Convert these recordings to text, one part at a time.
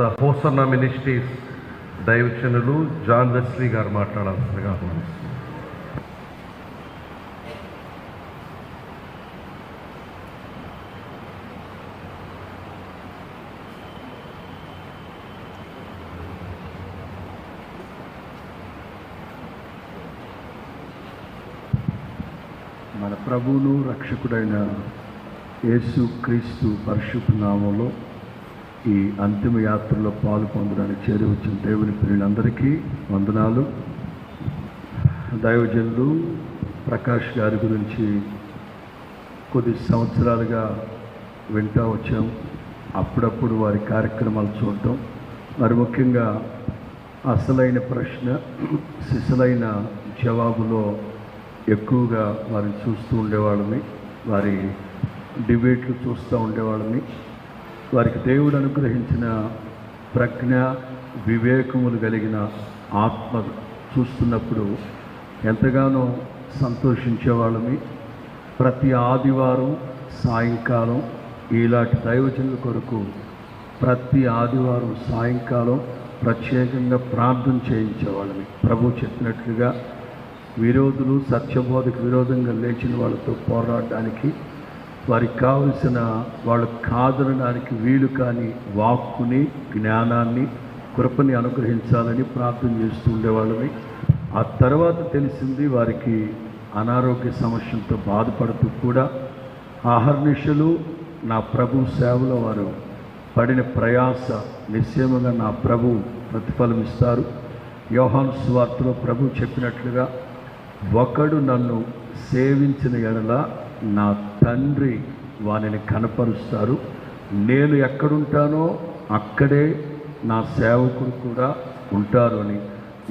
Hosanna ministries దైవచనులు John Wesley గారు మాట్లాడాల్సిందిగా ఆహ్వానిస్తున్నాను. మన ప్రభువును రక్షకుడైన యేసు క్రీస్తు పరిశుద్ధ నామంలో ఈ అంతిమ యాత్రలో పాలు పొందడానికి చేరి వచ్చిన దేవుని పిల్లలందరికీ వందనాలు. దైవజనులు ప్రకాష్ గారి గురించి కొద్ది సంవత్సరాలుగా వింటూ వచ్చాం. అప్పుడప్పుడు వారి కార్యక్రమాలు చూడటం. మరి ముఖ్యంగా అసలైన ప్రశ్న సిసలైన జవాబులో ఎక్కువగా వారిని చూస్తూ ఉండేవాళ్ళని వారి డిబేట్లు చూస్తూ ఉండేవాళ్ళని వారికి దేవుడు అనుగ్రహించిన ప్రజ్ఞ వివేకములు కలిగిన ఆత్మ చూస్తున్నప్పుడు ఎంతగానో సంతోషించేవాళ్ళమి. ప్రతి ఆదివారం సాయంకాలం ఇలాంటి దైవజనుల కొరకు ప్రతి ఆదివారం సాయంకాలం ప్రత్యేకంగా ప్రార్థన చేయించేవాళ్ళని ప్రభు చెప్పినట్లుగా విరోధులు సత్యబోధకు విరోధంగా లేచిన వాళ్ళతో పోరాడడానికి వారికి కావలసిన వాళ్ళు కాదనడానికి వీలు కాని వాక్కుని జ్ఞానాన్ని కృపని అనుగ్రహించాలని ప్రార్థన చేస్తూ ఉండేవాళ్ళని. ఆ తర్వాత తెలిసింది వారికి అనారోగ్య సమస్యలతో బాధపడుతూ కూడా ఆహర్నిశలు నా ప్రభు సేవలో వారు పడిన ప్రయాస నిశ్చయముగా నా ప్రభు ప్రతిఫలం ఇస్తారు యోహాను స్వార్తలో ప్రభు చెప్పినట్లుగా ఒకడు నన్ను సేవించిన ఎడల నా తండ్రి వానిని కనపరుస్తారు. నేను ఎక్కడుంటానో అక్కడే నా సేవకుడు కూడా ఉంటారు అని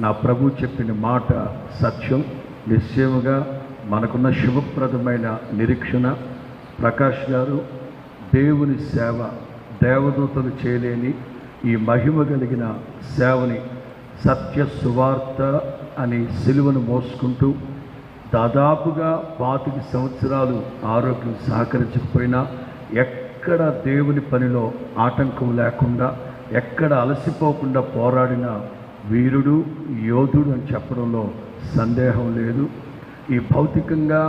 నా ప్రభు చెప్పిన మాట సత్యం. నిశ్చయముగా మనకున్న శుభప్రదమైన నిరీక్షణ. ప్రకాష్ గారు దేవుని సేవ దేవదూతలు చేయలేని ఈ మహిమ కలిగిన సేవని సత్య సువార్త అని సిలువను మోసుకుంటూ దాదాపుగా పాతిక సంవత్సరాలు ఆరోగ్యం సహకరించకపోయినా ఎక్కడ దేవుని పనిలో ఆటంకం లేకుండా ఎక్కడ అలసిపోకుండా పోరాడిన వీరుడు యోధుడు అని చెప్పడంలో సందేహం లేదు. ఈ భౌతికంగా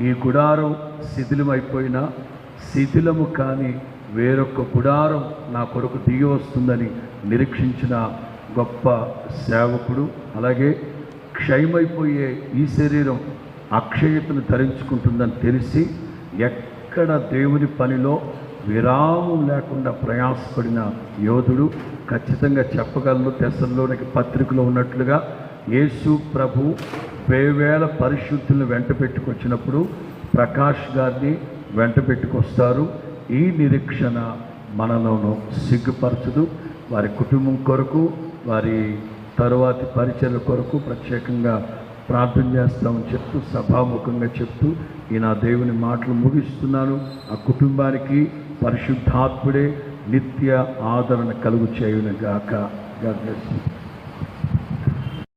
ఈ గుడారం శిథిలమైపోయినా శిథిలము కానీ వేరొక గుడారం నా కొరకు దిగి వస్తుందని నిరీక్షించిన గొప్ప సేవకుడు. అలాగే క్షయమైపోయే ఈ శరీరం అక్షయతను ధరించుకుంటుందని తెలిసి ఎక్కడ దేవుని పనిలో విరామం లేకుండా ప్రయాసపడిన యోధుడు ఖచ్చితంగా చెప్పగలను. తెసల్లోనికి పత్రికలో ఉన్నట్లుగా యేసు ప్రభు వేవేల పరిశుద్ధులను వెంట పెట్టుకొచ్చినప్పుడు ప్రకాష్ గారిని వెంట పెట్టుకొస్తారు. ఈ నిరీక్షణ మనలోనూ సిగ్గుపరచదు. వారి కుటుంబం కొరకు వారి తరువాతి పరిచయల కొరకు ప్రత్యేకంగా ప్రార్థన చేస్తామని చెప్తూ సభాముఖంగా చెప్తూ ఈ నా దేవుని మాటలు ముగిస్తున్నాను ఆ కుటుంబానికి పరిశుద్ధాత్ముడే నిత్య ఆదరణ కలుగు చేయునగాక గాక God.